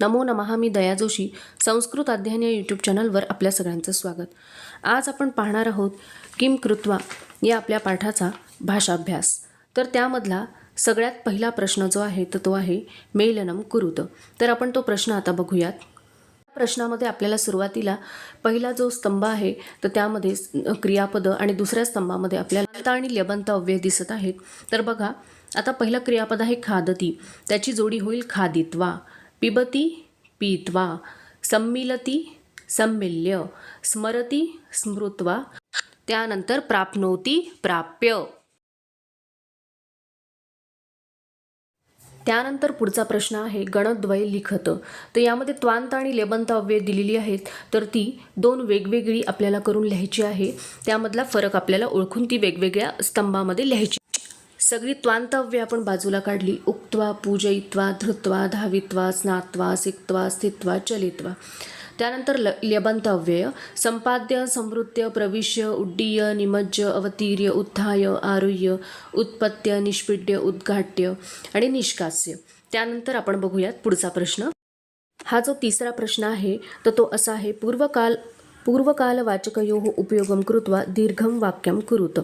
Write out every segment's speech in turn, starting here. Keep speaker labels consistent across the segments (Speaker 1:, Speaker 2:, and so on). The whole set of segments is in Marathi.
Speaker 1: नमो नमः मी दया जोशी संस्कृत अध्ययन या यूट्यूब चॅनलवर आपल्या सगळ्यांचं स्वागत. आज आपण पाहणार आहोत किम कृत्वा या आपल्या पाठाचा भाषाभ्यास. तर त्यामधला सगळ्यात पहिला प्रश्न जो आहे तर तो आहे मेलनम कुरुत. तर आपण तो प्रश्न आता बघूयात. प्रश्नामध्ये आपल्याला सुरुवातीला पहिला जो स्तंभ आहे तर त्यामध्ये क्रियापद आणि दुसऱ्या स्तंभामध्ये आपल्याला अंत आणि ल्यबंत अव्यय दिसत आहेत. तर बघा आता पहिलं क्रियापद आहे खादती. त्याची जोडी होईल खादित्वा. पिबती पीत्वा सम्मिलती सम्मिल्य स्मरती स्मृत्वा त्यानंतर प्राप्नोती प्राप्य. त्यानंतर पुढचा प्रश्न आहे गणद्वय लिखत. तर यामध्ये त्वांत आणि लेबंत अव्यय दिलेली आहेत. तर ती दोन वेगवेगळी आपल्याला करून लिहायची आहे. त्यामधला फरक आपल्याला ओळखून ती वेगवेगळ्या स्तंभामध्ये लिहायची सगळी त्वांतव्य आपण बाजूला काढली. उक्त्वा पूजयित्वा धृत्वा धावित्वा स्नात्वा सिक्त्वा स्थित्वा चलित्वा. त्यानंतर ल ल्यबंतव्यय संपाद्य समृद्ध प्रविश्य उड्डीय निमज्ज अवतीर्य उत्थाय आरुह्य उत्पत्य निष्पीड्य उद्घाट्य आणि निष्कास्य. त्यानंतर आपण बघूयात पुढचा प्रश्न. हा जो तिसरा प्रश्न आहे तर तो असा आहे पूर्वकाल पूर्वकालवाचकयो उपयोगं कृत्वा दीर्घं वाक्यं कुरुत।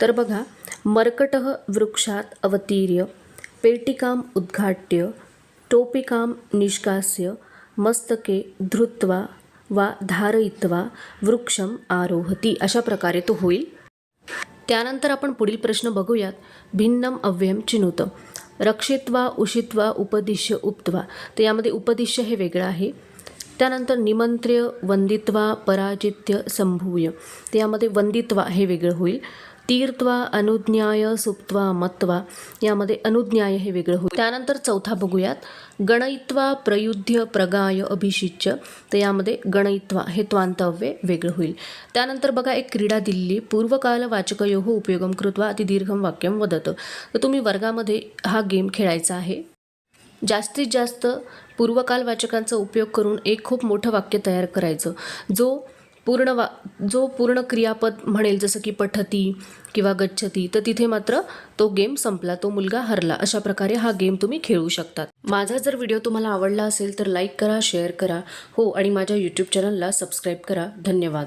Speaker 1: तर बघा मर्कटः वृक्षात् अवतीर्य पेटिकाम् उद्घाट्य टोपिकां निष्कास्य मस्तके धृत्वा वा धारयित्वा वृक्षम आरोहती। अशा प्रकारे तो होईल। त्यानंतर आपण पुढील प्रश्न बघूयात। भिन्नम अव्ययम चिनुत। रक्षित्वा उषित्वा उपदिश्य उप्त्वा। तर यामध्ये उपदिश्य हे वेगळं आहे। त्यानंतर निमंत्र्य वंदित्वा पराजित्य संभूय. यामध्ये वंदित्वा हे वेगळं होईल. तीर्त्वा अनुज्ञाय सुप्त्वा मत्वा यामध्ये अनुज्ञाय हे वेगळं होईल. त्यानंतर चौथा बघूयात. गणयित्वा प्रयुद्ध प्रगाय अभिषिच्य. तर यामध्ये गणयित्वा हे त्वांतव्य वेगळं होईल. त्यानंतर बघा एक क्रीडा दिल्ली. पूर्वकाल वाचकयोः उपयोगम कृत्वा अतिदीर्घम वाक्यम वदत. तर तुम्ही वर्गामध्ये हा गेम खेळायचा आहे. जास्तीत जास्त पूर्वकाल वाचकांचा उपयोग करून एक खूप मोठं वाक्य तयार करायचं. जो पूर्ण वा जो पूर्ण क्रियापद म्हणेल जसं की पठती किंवा गच्छती तर तिथे मात्र तो गेम संपला तो मुलगा हरला. अशा प्रकारे हा गेम तुम्ही खेळू शकतात. माझा जर व्हिडिओ तुम्हाला आवडला असेल तर लाईक करा शेअर करा. हो आणि माझ्या यूट्यूब चॅनलला सबस्क्राईब करा. धन्यवाद.